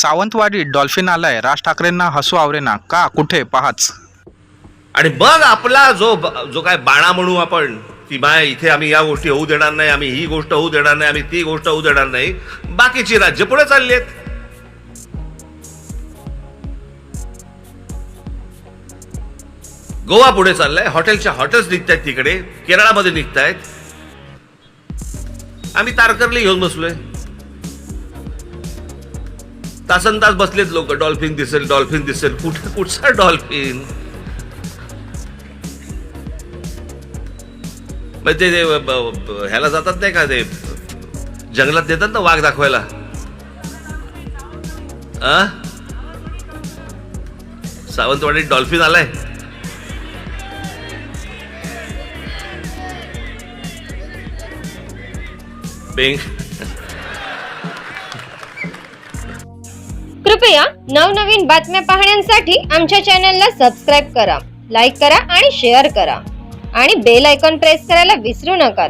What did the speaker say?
Sawantwadi dolphin आलाय. राज ठाकरेंना हसू आवरेना. का? कुठे? पाहाच. आणि मग आपला जो जो काय बाणा म्हणू आपण की बाय इथे आम्ही या गोष्टी होऊ देणार नाही आम्ही ही गोष्ट होऊ देणार नाही आम्ही ती गोष्ट होऊ देणार नाही. बाकीची राज्य पुढे चालली आहेत गोवा पुढे चाललाय. हॉटेलच्या हॉटेल्स निघतायत तिकडे. केरळामध्ये निघतायत. आम्ही तारकर्ली घेऊन बसलोय. तासन तास बसलेत लोक. डॉल्फिन दिसेल डॉल्फिन दिसेल. कुठे कुठचा डॉल्फिन? मग ते ह्याला जातात नाही का ते जंगलात देतात ना वाघ दाखवायला? आ? सावंतवाडीत डॉल्फिन आलाय. बेंग कृपया नवनवीन बातम्या पाहण्यासाठी आमच्या चॅनलला सबस्क्राईब करा लाईक करा आणि शेअर करा. आणि बेल आयकॉन प्रेस करायला विसरू नका.